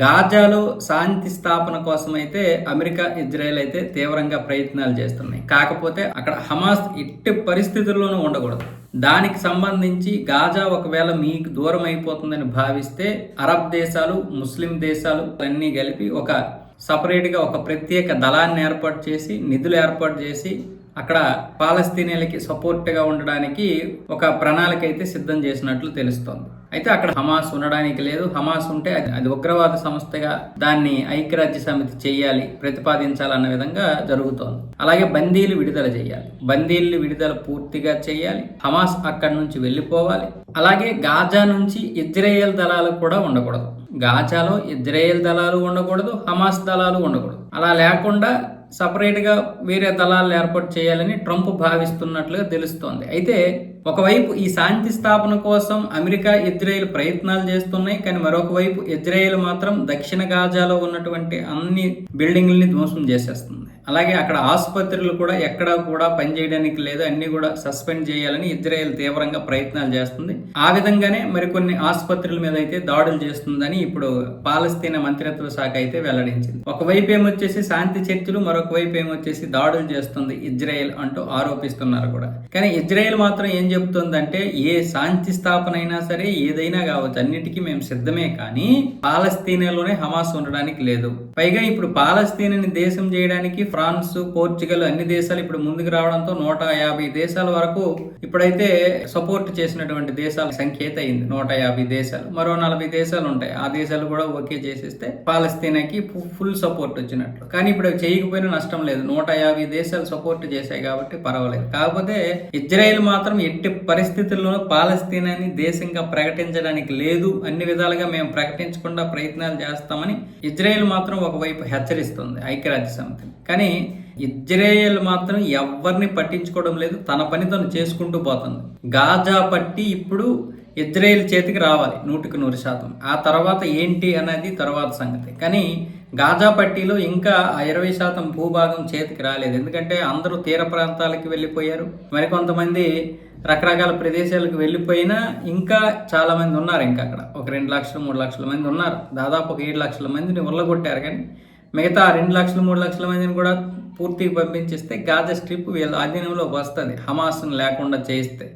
గాజాలో శాంతి స్థాపన కోసం అయితే అమెరికా ఇజ్రాయెల్ అయితే తీవ్రంగా ప్రయత్నాలు చేస్తున్నాయి. కాకపోతే అక్కడ హమాస్ ఇట్టి పరిస్థితుల్లోనూ ఉండకూడదు. దానికి సంబంధించి గాజా ఒకవేళ మీకు దూరం అయిపోతుందని భావిస్తే అరబ్ దేశాలు ముస్లిం దేశాలు అన్నీ కలిపి ఒక సపరేట్గా ఒక ప్రత్యేక దళాన్ని ఏర్పాటు చేసి నిధులు ఏర్పాటు చేసి అక్కడ పాలస్తీనీలకి సపోర్ట్గా ఉండడానికి ఒక ప్రణాళిక అయితే సిద్ధం చేసినట్లు తెలుస్తోంది. అయితే అక్కడ హమాస్ ఉండడానికి లేదు. హమాస్ ఉంటే అది అది ఉగ్రవాద సంస్థగా దాన్ని ఐక్యరాజ్య సమితి చేయాలి ప్రతిపాదించాలన్న విధంగా జరుగుతోంది. అలాగే బందీలు విడుదల చేయాలి. బందీలు విడుదల పూర్తిగా చేయాలి. హమాస్ అక్కడి నుంచి వెళ్ళిపోవాలి. అలాగే గాజా నుంచి ఇజ్రాయేల్ దళాలు కూడా ఉండకూడదు. గాజాలో ఇజ్రాయేల్ దళాలు ఉండకూడదు హమాస్ దళాలు ఉండకూడదు. అలా లేకుండా సపరేట్గా వేరే దళాలను ఏర్పాటు చేయాలని ట్రంప్ భావిస్తున్నట్లుగా తెలుస్తోంది. అయితే ఒకవైపు ఈ శాంతి స్థాపన కోసం అమెరికా ఇజ్రాయెల్ ప్రయత్నాలు చేస్తున్నాయి. కానీ మరొక వైపు ఇజ్రాయెల్ మాత్రం దక్షిణ గాజాలో ఉన్నటువంటి అన్ని బిల్డింగ్లని ధ్వంసం చేసేస్తుంది. అలాగే అక్కడ ఆసుపత్రులు కూడా ఎక్కడా కూడా పనిచేయడానికి లేదు. అన్ని కూడా సస్పెండ్ చేయాలని ఇజ్రాయెల్ తీవ్రంగా ప్రయత్నాలు చేస్తుంది. ఆ విధంగానే మరికొన్ని ఆసుపత్రుల మీద అయితే దాడులు చేస్తుందని ఇప్పుడు పాలస్తీనా మంత్రిత్వ శాఖ అయితే వెల్లడించింది. ఒకవైపు ఏమొచ్చేసి శాంతి చర్చలు మరొక వైపు ఏమొచ్చేసి దాడులు చేస్తుంది ఇజ్రాయెల్ అంటూ ఆరోపిస్తున్నారు కూడా. కానీ ఇజ్రాయెల్ మాత్రం ఏం చెబుతుందంటే ఏ శాంతి స్థాపన అయినా సరే ఏదైనా కావచ్చు అన్నిటికీ మేము సిద్ధమే కానీ పాలస్తీనాలోనే హమాస్ ఉండడానికి లేదు. పైగా ఇప్పుడు పాలస్తీనాని దేశం చేయడానికి ఫ్రాన్స్ పోర్చుగల్ అన్ని దేశాలు ఇప్పుడు ముందుకు రావడంతో నూట యాభై దేశాల వరకు ఇప్పుడైతే సపోర్ట్ చేసినటువంటి దేశాల సంఖ్య అయితే అయింది. నూట యాభై దేశాలు మరో నలభై దేశాలు ఉంటాయి. ఆ దేశాలు కూడా ఓకే చేసేస్తే పాలస్తీనాకి ఫుల్ సపోర్ట్ వచ్చినట్లు. కానీ ఇప్పుడు చేయకపోయినా నష్టం లేదు. నూట యాభై దేశాలు సపోర్ట్ చేశాయి కాబట్టి పర్వాలేదు. కాకపోతే ఇజ్రాయెల్ మాత్రం ఎట్టి పరిస్థితుల్లోనూ పాలస్తీనాని దేశంగా ప్రకటించడానికి లేదు. అన్ని విధాలుగా మేము ప్రకటించకుండా ప్రయత్నాలు చేస్తామని ఇజ్రాయెల్ మాత్రం ఒకవైపు హెచ్చరిస్తుంది ఐక్యరాజ్య సమితి కానీ ఇజ్రాయెల్ మాత్రం ఎవరిని పట్టించుకోవడం లేదు. తన పని తను చేసుకుంటూ పోతుంది. గాజా పట్టి ఇప్పుడు ఇజ్రాయేల్ చేతికి రావాలి నూటికి నూరు శాతం. ఆ తర్వాత ఏంటి అనేది తర్వాత సంగతి. కానీ గాజా పట్టీలో ఇంకా ఇరవై శాతం భూభాగం చేతికి రాలేదు. ఎందుకంటే అందరూ తీర ప్రాంతాలకి వెళ్ళిపోయారు. మరికొంతమంది రకరకాల ప్రదేశాలకు వెళ్ళిపోయినా ఇంకా చాలామంది ఉన్నారు ఇంకా అక్కడ. ఒక రెండు లక్షలు మూడు లక్షల మంది ఉన్నారు. దాదాపు ఒక ఏడు లక్షల మందిని ఉల్లగొట్టారు కానీ మిగతా రెండు లక్షలు మూడు లక్షల మందిని కూడా పూర్తిగా పంపించేస్తే గాజా స్ట్రిప్ వీళ్ళ అధీనంలోకి వస్తుంది. హమాస్ను లేకుండా చేయిస్తే.